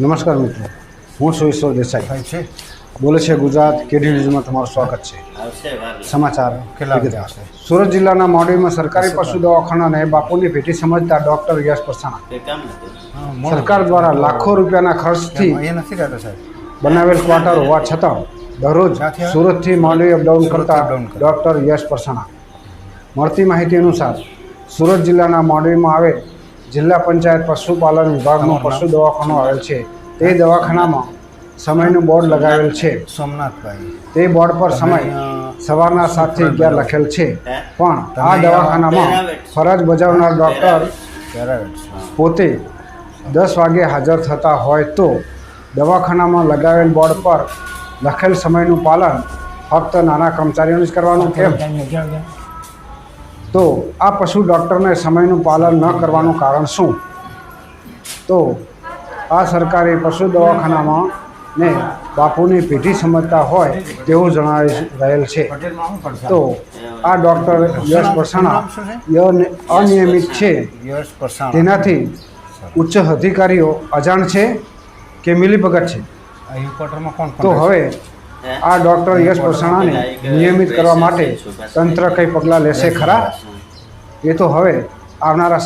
નમસ્કાર મિત્રો. હું છું ઈશ્વર દેસાઈ. ભાઈ છે. બોલે છે ગુજરાત કેડી ન્યૂઝમાં તમારું સ્વાગત છે. સમાચાર કેટલા વિગતે. હશે? સુરત જિલ્લાના મોરબીમાં સરકારી પશુ દવાખાનાને બાપુની ભેટી સમજતા ડોક્ટર યશ પરસાણા. તે કામ નથી. હા, મોડું. સરકાર દ્વારા લાખો રૂપિયાના ખર્ચથી સાહેબ. બનાવેલ ક્વાર્ટર હોવા છતાં દરરોજ સુરતથી માંડવી અપડાઉન કરતા. ડોક્ટર યશ પરસાણા. મળતી માહિતી અનુસાર સુરત જિલ્લાના માંડવીમાં આવેલ જિલ્લા પંચાયત પશુપાલન વિભાગનું પશુ દવાખાનું આવેલ છે. તે દવાખાનામાં સમયનું બોર્ડ લગાવેલ છે. સોમનાથભાઈ. તે બોર્ડ પર સમય સવારના સાતથી અગિયાર લખેલ છે. પણ આ દવાખાનામાં ફરજ બજાવનાર ડૉક્ટર પોતે દસ વાગે હાજર થતા હોય તો દવાખાનામાં લગાવેલ બોર્ડ પર લખેલ સમયનું પાલન ફક્ત નાના કર્મચારીઓને જ કરવાનું કેમ? તો આ પશુ ડૉક્ટરને સમયનું પાલન ન કરવાનું કારણ શું? તો આ સરકારી પશુ દવાખાનામાં ને બાપુની પેઢી સમજતા હોય તેવું જણાવી રહેલ છે. તો આ ડૉક્ટર યશ પરસાણા અનિયમિત છે. તેનાથી ઉચ્ચ અધિકારીઓ અજાણ છે કે મિલીભગત છે? તો હવે? આ ડોક્ટર યશ પરસાણાને નિયમિત કરવા માટે તંત્ર કંઈ પગલાં લેશે ખરા? એ તો હવે આવનારા